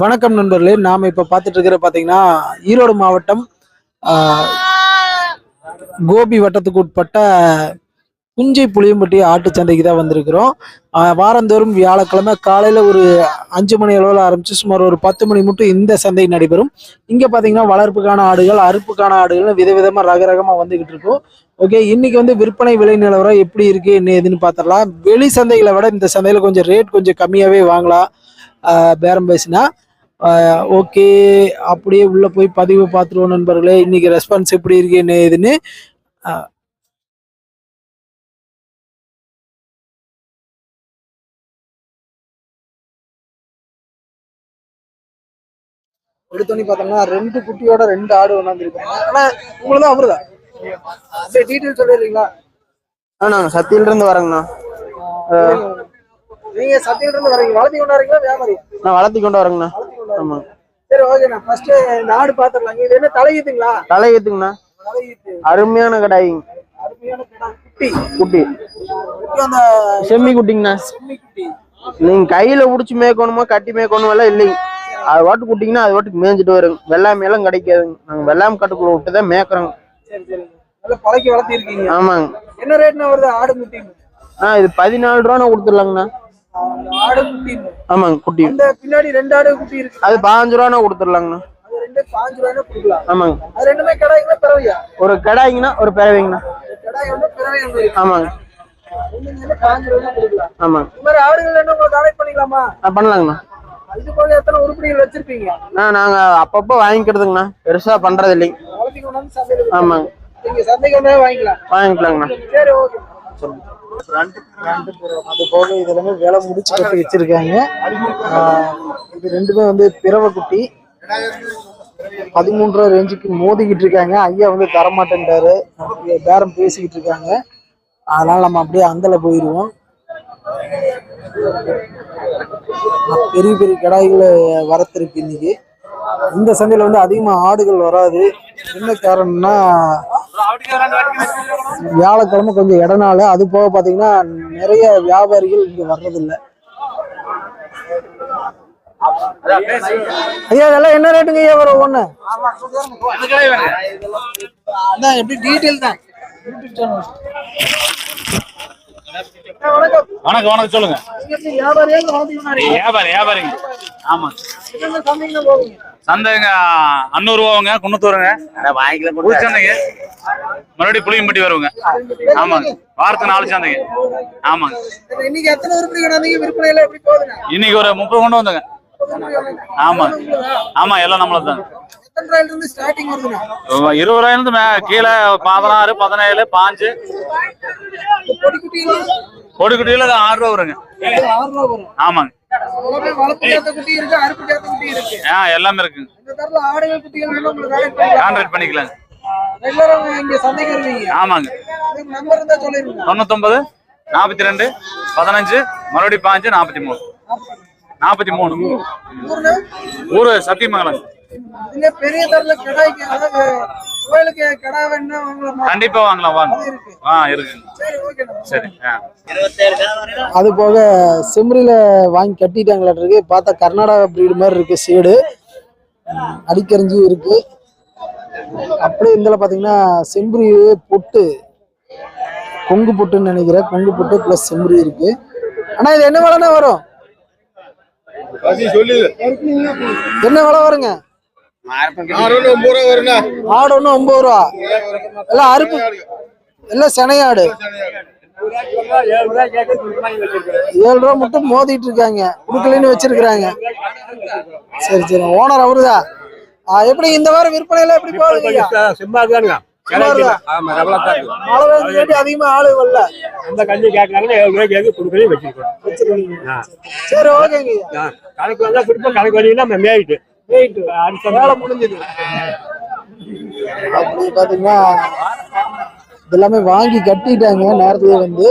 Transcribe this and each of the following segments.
வணக்கம் நண்பர்களே. நாம் இப்போ பார்த்துட்டு இருக்கிற பார்த்தீங்கன்னா ஈரோடு மாவட்டம் கோபி வட்டத்துக்கு உட்பட்ட புஞ்சை புளியம்பட்டி ஆட்டு சந்தைக்கு தான் வந்திருக்கிறோம். வாரந்தோறும் வியாழக்கிழமை காலையில் ஒரு அஞ்சு மணி அளவில் ஆரம்பித்து சுமார் ஒரு பத்து மணி மட்டும் இந்த சந்தை நடைபெறும். இங்கே பார்த்தீங்கன்னா வளர்ப்புக்கான ஆடுகள் அறுப்புக்கான ஆடுகள் விதவிதமாக ரக ரகமாக வந்துக்கிட்டு இருக்கும். ஓகே இன்னைக்கு வந்து விற்பனை விலை நிலவரம் எப்படி இருக்கு என்ன ஏதுன்னு பார்த்துடலாம் வெளி சந்தைகளை விட இந்த சந்தையில் கொஞ்சம் ரேட் கொஞ்சம் கம்மியாகவே வாங்கலாம். பேரம் பேசினா ஓகே அப்படியே உள்ள போய் பதிவு பார்த்துருவோம் நண்பர்களே. இன்னைக்கு ரெஸ்பான்ஸ் எப்படி இருக்கு என்ன ஆஹ் எடுத்தோன்னே பார்த்தோம்னா ரெண்டு குட்டியோட ரெண்டு ஆடு கொண்டாந்துருக்காங்க ஆனா உங்களுக்கு தான் அவருதான் சரி டீட்டெயில் சொல்லிடுறீங்களா? நாங்கள் சத்தியிலிருந்து வரேங்கண்ணா. நீங்க சத்தியில இருந்து வரீங்க. வளர்த்தி கொண்டாடுறீங்களா? வியாபாரி? நான் வளர்த்தி கொண்டு வரேங்கண்ணா. ஆமாம். சரி ஓகேண்ணா ஃபர்ஸ்ட் இந்த ஆடு பாத்துடலாம் இது என்ன தலையீத்துங்களா தலையத்துங்கண்ணா தலையீத்து அருமையான கடாயிங்க அருமையான. குட்டி. குட்டி. செம்மி குட்டிங்கண்ணா. செம்மி குட்டி. நீங்க கையில புடிச்சு மேய்க்கணுமா கட்டி மேய்க்கணும் எல்லாம் இல்லைங்க. அது வாட்டு குட்டிங்கன்னா அது வாட்டுக்கு மேய்ஞ்சிட்டு வருங்க வெள்ளாமை எல்லாம் கிடைக்காதுங்க. நாங்க வெள்ளாமை காட்டுக்குள்ள விட்டு தான் மேய்க்கிறோங்க. சரி சரி. நல்லா பழக்கி வளர்த்தி இருக்கீங்க ஆமாங்க. என்ன ரேட்னா வருது? ஆடு குட்டி ஆ இது பதினாலு ரூபா கொடுத்துடலாங்கண்ணா. ஆடு குட்டி ஆமாங்க குட்டி. பின்னாடி ரெண்டு ஆடு குட்டி இருக்கு. அது பாஞ்சு ரூபா கொடுத்துடலாங்கண்ணா ரெண்டு பாஞ்சு ரூபாய்னா கொடுக்கலாம். ஆமாங்க. அது ரெண்டுமே கடாய்ங்களா பிறவையா? ஒரு கடாய்ங்கண்ணா ஒரு பிறவைங்கண்ணா. கடாய் வந்து பிறவை ஆமாங்க. வந்து கொடுக்கலாம். ஆமாங்க. இந்த மாதிரி ஆடுகள் என்ன உங்களுக்கு கனெக்ட் பண்ணிக்கலாமா? பண்ணலாங்கண்ணா. இது போல எத்தனை உருப்படிகள் வச்சிருப்பீங்க? நாங்க அப்பப்போ வாங்கிக்கிறதுங்கண்ணா. பெருசா பண்றது இல்லைங்க. ஆமாங்க. நீங்க சந்தைக்கு வாங்கிக்கலாம். வாங்கிக்கலாங்கண்ணா. சரி ஓகே அது போக இது எல்லாமே வேலை முடிச்சு கட்டி வச்சிருக்காங்க இது ரெண்டுமே வந்து பிறவை குட்டி பதிமூன்று ரூபா ரேஞ்சுக்கு மோதிக்கிட்டு இருக்காங்க ஐயா வந்து தரமாட்டேன்ட்டாரு பேரம் பேசிக்கிட்டு இருக்காங்க அதனால நம்ம அப்படியே அந்தல போயிடுவோம் பெரிய பெரிய கடாய்களை வரத்திருக்கு இன்னைக்கு இந்த சந்தையில வந்து அதிகமா ஆடுகள் வராது. என்ன காரணம்னா வியாழக்கிழமை கொஞ்சம் இடனால அது போக பாத்தீங்கன்னா நிறைய வியாபாரிகள் இங்க வர்றதில்ல. ஐயா இதெல்லாம் என்ன ரேட்டுங்க ஐயா வரும் ஒண்ணு? அதான் எப்படி டீட்டெயில் தான். வணக்கம் வணக்கம் வணக்கம் சொல்லுங்க வியாபாரிங்க. ஆமா. சந்தைங்க அன்னூறு ரூபாங்க குன்னத்தூருங்க பூச்சந்தைங்க மறுபடியும் புளியம்பட்டி வருவாங்க. ஆமாங்க. வாரத்துக்கு நாலு சந்தைங்க. ஆமாங்க. இன்னைக்கு எத்தனை உருப்படி கொண்டாந்தீங்க விற்பனையில எப்படி போகுதுங்க இன்னைக்கு ஒரு முப்பது கொண்டு வந்தங்க. ஆமாங்க. ஆமா எல்லாம் நம்மளது தாங்க எத்தனை ரூபாயில இருந்து இருபது கீழே பதினாறு பதினேழு பாஞ்சு. இந்த பொடி குட்டியெல்லாம் கொடி குட்டியில ஆறு ரூபா வருங்க ஆமாங்க. எல்லாமே இருக்கு சந்தைக்கு வருவீங்க. ஆமாங்க. தொண்ணூத்தொன்பது நாற்பத்தி ரெண்டு பதினஞ்சு மறுபடியும் பாஞ்சு நாற்பத்தி மூணு நாற்பத்தி மூணு ஊரு சத்தியமங்கலம். இல்ல பெரிய தரல கடாய்க்கு அதாவது கோயிலுக்கு கடா வேணும்னா வாங்கலாமா கண்டிப்பா வாங்கலாம் வாங்க. இருக்கு. ஆ இருக்குங்க சரி ஓகே சரி ஆ. அது போக செம்மறியில வாங்கி கட்டிட்டாங்களாட்டு இருக்கு. பார்த்தா கர்நாடகா பிரீடு மாதிரி இருக்கு சீடு அடிக்கரிஞ்சும் இருக்கு. அப்படியே இதில் பார்த்தீங்கன்னா செம்பரி பொட்டு. கொங்கு பொட்டுன்னு நினைக்கிறேன். கொங்கு பொட்டு ப்ளஸ் செம்பரி இருக்கு. அண்ணா இது என்ன விலைண்ணா வரும்? என்ன விலை வருங்க? ஆடு ஒன்று ஒன்பது ரூபா. எல்லாம் அறுப்பு. எல்லாம் சினையாடு. ஏழு ரூபா மட்டும் மோதிட்டு இருக்காங்க. குடுக்கலன்னு வச்சிருக்காங்க சரி சரி. ஓனர் அவருதா? எப்படி இந்த வாரம் விற்பனை எல்லாம் எப்படி போகுதுங்க பெய்ஞ்சு அதிகமா ஆளு வரல. அந்த கஞ்சி கேட்கறாங்கன்னா ஏழு ரூபாய்க்கு வச்சிருக்கோம். ஆ. சரி ஓகேங்க கணக்கு வந்தா கொடுப்போம். கணக்கு வரீங்கன்னா மேயிட்டு. வேலை முடிஞ்சது. அப்படி பாத்தீங்கன்னா இதெல்லாமே வாங்கி கட்டிட்டாங்க நேரத்துல வந்து.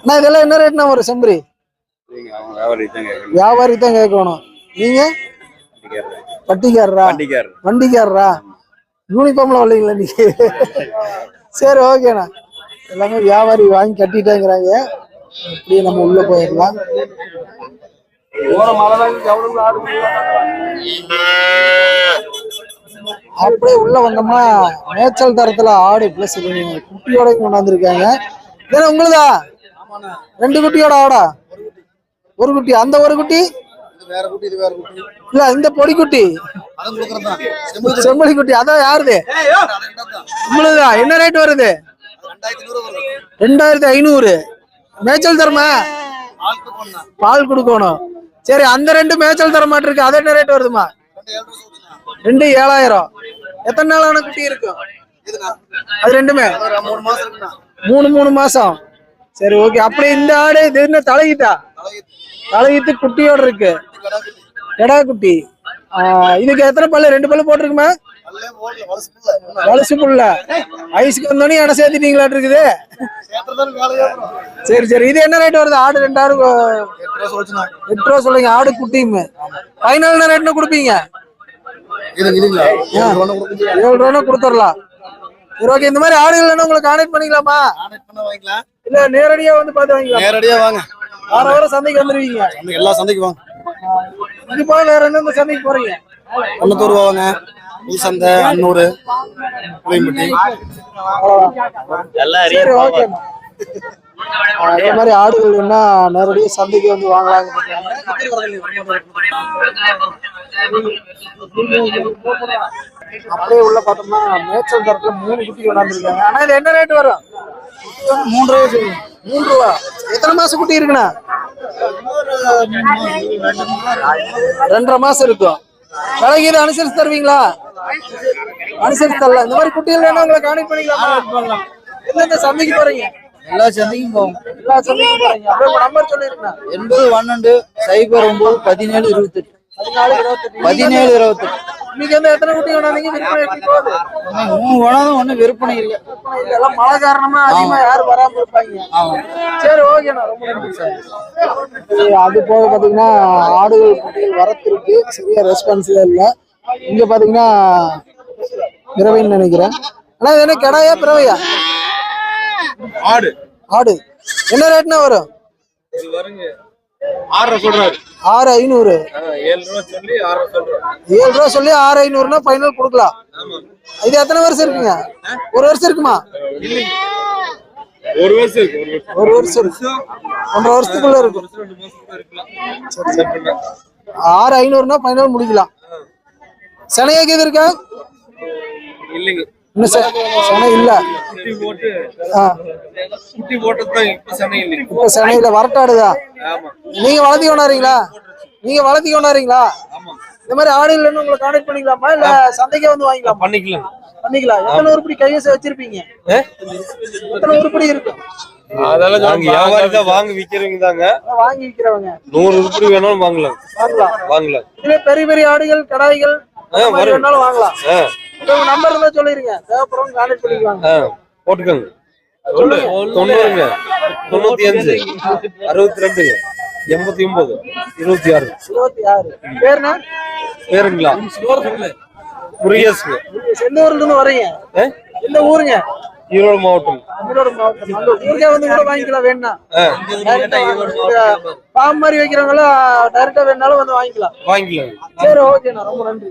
அண்ணா இதெல்லாம் என்ன ரேட்னா ஒரு செம்பரி? வியாபாரி தான் கேட்கணும். நீங்க? பட்டிக்காரரா வண்டிக்காரரா. யூனிஃபார்ம்ல வரலீங்களா நீங்க சரி ஓகேண்ணா எல்லாமே வியாபாரி வாங்கி கட்டிட்டேங்கிறாங்க. அப்படியே நம்ம உள்ள போயிடலாம். அப்படியே உள்ள வந்தோம்னா மேய்ச்சல் தரத்துல ஆடு பிளஸ் குட்டியோட கொண்டாந்துருக்காங்க. இதெல்லாம் உங்களுதா? ரெண்டு குட்டியோட ஆடா? ஒரு குட்டி. அந்த ஒரு குட்டி? வேற குட்டி இது வேற குட்டி. இல்ல இந்த பொடி குட்டி. செம்மறி குட்டி. அதான் யாருது? உங்களுதா? என்ன ரேட் வருது? ரெண்டாயிரத்தி ஐநூறு. மேய்ச்சல் தரமா? போனா பால் கொடுக்கணும். சரி அந்த ரெண்டு மேய்ச்சல் தர மாட்டிருக்கு அது என்ன ரேட் வருதுமா? ரெண்டு ஏழாயிரம். எத்தனை நாளான குட்டி இருக்கும் அது ரெண்டுமே? மூணு மாசம் மூணு மூணு மாசம். சரி ஓகே அப்படி இந்த ஆடு இது என்ன தலையிட்டா தலையீத்து தலையிட்டு குட்டியோட இருக்கு. எடா குட்டி. இதுக்கு எத்தனை பல்லு? ரெண்டு பல்லு போட்டிருக்குமா? வலசு புள்ள ஐஸுக்கு வந்தோடனே இடம் சேர்த்துட்டீங்களாட்டு இருக்குது. சரி சரி. இது என்ன ரேட் வருது? ஆடு ரெண்டாயிரம் எட்டு ரூபா ரூபா சொல்லுங்க. ஆடு குட்டியும். ஃபைனல் என்ன ரேட்னு கொடுப்பீங்க? ஏழு ரூபா ரூபா கொடுத்துடலாம். சரி ஓகே இந்த மாதிரி ஆடுகள் வேணா உங்களை கான்டாக்ட் பண்ணிக்கலாமா? இல்ல நேரடியா வந்து பார்த்து வாங்கிக்கலாம். நேரடியா வாங்க. வார வாரம் சந்தைக்கு வந்துருவீங்க. எல்லா சந்தைக்கு வாங்க. இது போக வேற எந்தெந்த சந்தைக்கு போறீங்க? தொண்ணூத்தூர் வாங்க. புது சந்தை அன்னூர் புளியம்பட்டி ஓகே இந்த மாதிரி ஆடுகள் வேணா நேரடியா சந்தைக்கு வந்து வாங்கலாங்க அப்படியே உள்ள பார்த்தோம்னா மேய்ச்சல் தரத்துல மூணு குட்டி கொண்டாந்துருக்காங்க ஆனா இது என்ன ரேட் வரும்? மூன்று ரூபா சொல்லுங்க. மூன்று ரூபா. எத்தனை மாசம் குட்டி இருக்குண்ணா? ரெண்டரை மாசம் இருக்கும். விலைக்கு இது அனுசரிச்சு தருவீங்களா? அனுசரிச்சு தரலாம் இந்த மாதிரி குட்டிகள் வேணா உங்களை கான்டெக்ட் பண்ணிக்கலாமா? எந்தெந்த சந்தைக்கு போறீங்க? எல்லா சந்தைக்கும் போகும் எல்லா சந்தைக்கும் போறீங்க. நம்பர் சொல்லிருங்க. எண்பது பன்னெண்டு சைபர் ஒன்பது பதினேழு இருபத்தெட்டு. பதினேழு இருபத்தெட்டு. இன்னைக்கு வந்து எத்தனை குட்டி கொண்டாந்தீங்க விற்பனை மூணு ஒன்றும் விற்பனை இல்லை. எல்லாம் மழை காரணமா அதிகமா யாரும் வராம இருப்பாங்க. சரி ஓகேண்ணா ரொம்ப நன்றி. சார். சரி, அது போக பாத்தீங்கன்னா ஆடுகள் குட்டிகள் வரத்து இருக்கு சரியா ரெஸ்பான்ஸே இல்ல. இங்க பாத்தீங்கன்னா பிறவைன்னு நினைக்கிறேன். ஆனா இது என்ன கிடாயா பிறவையா? ஆடு. ஆடு. என்ன ரேட்னா வரும்? ஆறு ஐநூறு. ஏழு ரூபா சொல்லி ஆறு ஐநூறுனா ஃபைனல் கொடுக்கலாம். இது எத்தனை வருஷம் இருக்குங்க? ஒரு வருஷம் இருக்குமா? ஒரு வருஷம் ஒரு வருஷம். ஒன்றரை வருஷத்துக்குள்ள இருக்கும். ஆறு ஐநூறுனா ஃபைனல் முடிக்கலாம். சனையாக்கு இது இருக்கா இல்லைங்க. இன்னும் செ- செனை இல்ல. குட்டி போட்டு ஆ, குட்டி போட்டதுதான் இப்ப சனை இல்லைங்க. இப்ப சென்னையில வரட்டாடுதா? ஆமா. நீங்க வளர்த்தி கொண்டாடுறீங்களா? நீங்க வளர்த்தி கொண்டாடுறீங்களா? ஆமா. இந்த மாதிரி ஆடு இல்லைன்னு உங்களை கான்டாக்ட் பண்ணிக்கலாமா? இல்ல சந்தைக்கே வந்து வாங்கிக்கலாம்? பண்ணிக்கலாம். பண்ணிக்கலாம் எத்தனை உருப்படி கைவசம் வச்சிருப்பீங்க? எத்தனை உருப்படி இருக்கும் அதெல்லாம் வியாபாரி தான் வாங்க. விக்கிறவங்க தாங்க. வாங்கி விக்கிறவங்க. நூறு உருப்படி வேணாலும் வாங்கலாம். வாங்கலாம். வாங்கலாம். பெரிய பெரிய ஆடுகள் கடாய்கள் மாதிரி. வேணாலும் வாங்கலாம். உங்க நம்பர் இருந்தா சொல்லிருங்க. தேவைப்படுறவங்க கான்டாக்ட் பண்ணிக்குவாங்க. ஆ, போட்டுக்கோங்க. தொண்ணூறுங்க. தொண்ணூத்தி அஞ்சு அறுபத்தி ரெண்டுங்க எண்பத்தி ஒன்பது இருபத்தி ஆறு இருபத்தி ஆறு பேருண்ணா பேருங்களா முருகேசுங்க எந்த ஊர்ல இருந்து வர்றீங்க ஆ? எந்த ஊருங்க? ஈரோடு மாவட்டம். ஈரோடு மாவட்டம். ஊருக்கே வந்து கூட வாங்கிக்கலாம் வேணா பாம்பு மாதிரி வைக்கிறவங்கள டைரக்டா வேணாலும் வந்து வாங்கிக்கலாம். வாங்கிக்கலாம். சரி ஓகேண்ணா ரொம்ப நன்றி.